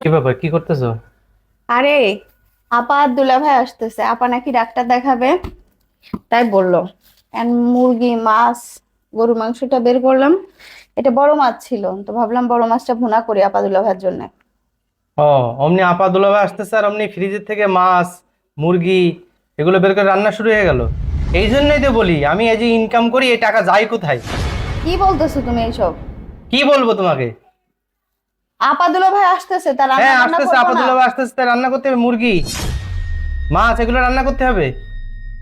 কি ব্যাপার? কি করতেছো? আরে আপা আর দুলা ভাই আসতেছে। আপা নাকি ডাক্তার দেখাবে? তাই বলল। মুরগি মাছ গরু মাংসটা বের করলাম। এটা বড় মাছ ছিল তো ভাবলাম বড় মাছটা ভুনা করি আপা দুলা ভাইয়ের জন্য। ও অমনি আপা দুলাভাই আসতেছে আর অমনি ফ্রিজের থেকে মাছ মুরগি এগুলো বের করে রান্না শুরু হয়ে গেল। এই জন্যই তো বলি আমি এই যে ইনকাম করি এই টাকা যায় কোথায়? কি বলতেছো তুমি এইসব? কি বলব তোমাকে? আপা দুলা ভাই আসতেছে তার রান্না হ্যাঁ আসতেছে করব আপা না? আসতেছে তাই রান্না করতে হবে মুরগি। মাছ এগুলো রান্না করতে হবে?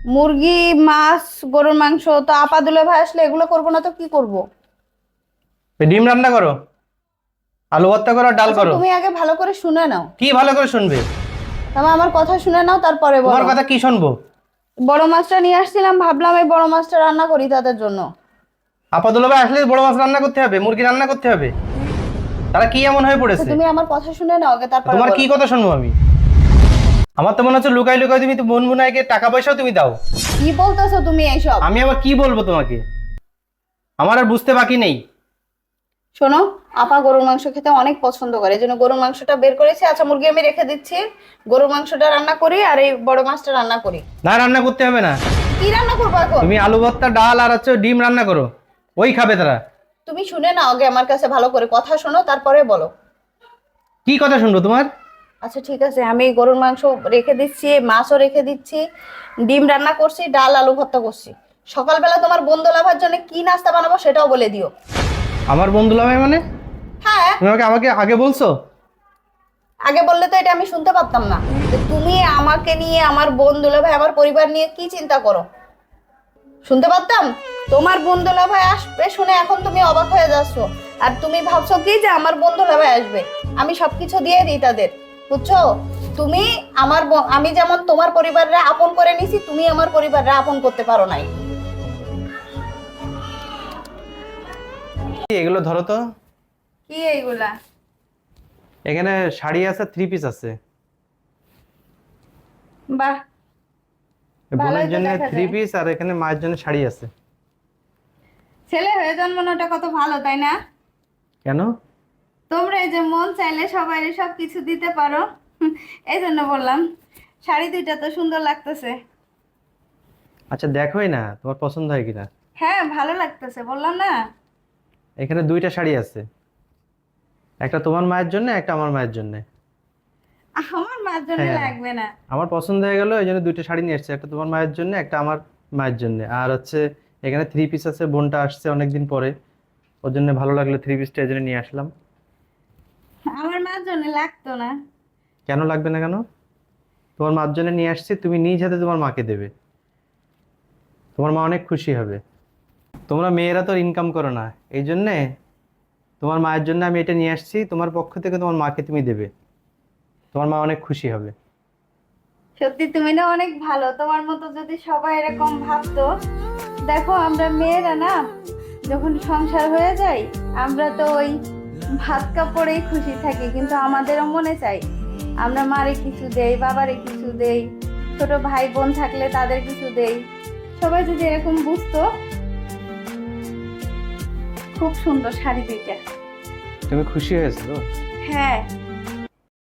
মুরগি মাছ গরুর মাংস তো আপাতুলা ভাই আসলে এগুলো করব না তো কি করব? ডিম রান্না করো আলু ভর্তা করো ডাল আচ্ছা, করো। তুমি আগে ভালো করে শুনে নাও। কি ভালো করে শুনবে? তবে আমার কথা শুনে নাও তারপরে তোমার বলো কথা কি শুনব? বড় মাছটা নিয়ে আসছিলাম ভাবলাম এই বড় মাছটা রান্না করি তাদের জন্য। আপা দুলাভাই আসলে বড় মাছ রান্না করতে হবে মুরগি রান্না করতে হবে? তারা কি এমন হয়ে পড়েছে? তুমি আমার কথা শুনে নাও আগে তারপরে তোমার কি কথা শুনব আমি? আমার তো মনে হচ্ছে লুকাই লুকাই তুমি তো বোন বোনাইকে টাকা পয়সাও তুমি দাও। কি বলতেছো তুমি এইসব? আমি আবার কি বলব তোমাকে? আমার আর বুঝতে বাকি নেই। শোনো আপা গরুর মাংস খেতে অনেক পছন্দ করে। এই জন্য গরুর মাংসটা বের করেছি আচ্ছা মুরগি আমি রেখে দিচ্ছি। গরুর মাংসটা রান্না করি আর এই বড় মাছটা রান্না করি। না রান্না করতে হবে না। কি রান্না করব এখন? তুমি আলু ভর্তা ডাল আর হচ্ছে ডিম রান্না করো। ওই খাবে তারা। তুমি শুনে নাও আগে আমার কাছে ভালো করে কথা শোনো তারপরে বলো। কি কথা শুনব তোমার? আচ্ছা ঠিক আছে আমি গরুর মাংস রেখে দিচ্ছি মাছও রেখে দিচ্ছি ডিম রান্না করছি ডাল আলু ভর্তা করছি। সকালবেলা তোমার বন্ধু লাভার জন্য কি নাস্তা বানাবো সেটাও বলে দিও। আমার বন্ধু লাভাই মানে? হ্যাঁ। তুমি আমাকে আমাকে আগে বলছো? আগে বললে তো এটা আমি শুনতে পারতাম না। তুমি আমাকে নিয়ে আমার বোন দুলাভাই আমার পরিবার নিয়ে কি চিন্তা করো? শুনতে পারতাম? তোমার বোন দুলাভাই আসবে শুনে এখন তুমি অবাক হয়ে যাচ্ছ। আর তুমি ভাবছ কি যে আমার বোন দুলাভাই আসবে? আমি সবকিছু দিয়ে দিই তাদের বুঝছ? তুমি আমার আমি যেমন তোমার পরিবাররা আপন করে নিছি তুমি আমার পরিবাররা আপন করতে পারো নাই। এগুলো ধরো তো। কি এইগুলা? এখানে শাড়ি আছে থ্রি পিস আছে। বাহ। বোনের জন্য থ্রি পিস আর এখানে মায়ের জন্য শাড়ি আছে। ছেলে হয়ে জন্মানোটা কত ভালো তাই না? কেন? তোমরা এই যে মন চাইলে সবাই সব কিছু দিতে পারো। এই জন্য বললাম শাড়ি দুইটা তো সুন্দর লাগতেছে। আচ্ছা দেখোই না তোমার পছন্দ হয় কিনা? হ্যাঁ ভালো লাগতেছে বললাম না? এখানে দুইটা শাড়ি আছে। একটা তোমার মায়ের জন্য একটা আমার মায়ের জন্য। আমার মায়ের জন্য হ্যাঁ। লাগবে না। আমার পছন্দ হয়ে গেল এই জন্য দুইটা শাড়ি নিয়ে এসেছে একটা তোমার মায়ের জন্য একটা আমার মায়ের জন্য। আর হচ্ছে এখানে থ্রি পিস আছে বোনটা আসছে অনেকদিন পরে। ওর জন্য ভালো লাগল থ্রি পিসটা এই জন্য নিয়ে আসলাম। আমার মার জন্য লাগতো না। কেন লাগবে না কেন? তোমার মার জন্য নিয়ে আসছি তুমি নিজ হাতে তোমার মাকে দেবে। তোমার মা অনেক খুশি হবে। তোমরা মেয়েরা তো ইনকাম করো না। এই জন্যে তোমার মায়ের জন্য আমি এটা নিয়ে আসছি তোমার পক্ষ থেকে তোমার মাকে তুমি দেবে। তোমার মা অনেক খুশি হবে। সত্যি তুমি না অনেক ভালো। তোমার মতো যদি সবাই এরকম ভাবতো দেখো আমরা মেয়েরা না যখন সংসার হয়ে যায় আমরা তো ওই ভাত কাপড়েই খুশি থাকি কিন্তু আমাদেরও মনে চাই আমরা মারে কিছু দেই বাবারে কিছু দেই ছোট ভাই বোন থাকলে তাদের কিছু দেই। সবাই যদি এরকম বুঝতো খুব সুন্দর শাড়ি দুইটা। তুমি খুশি হয়েছো? হ্যাঁ।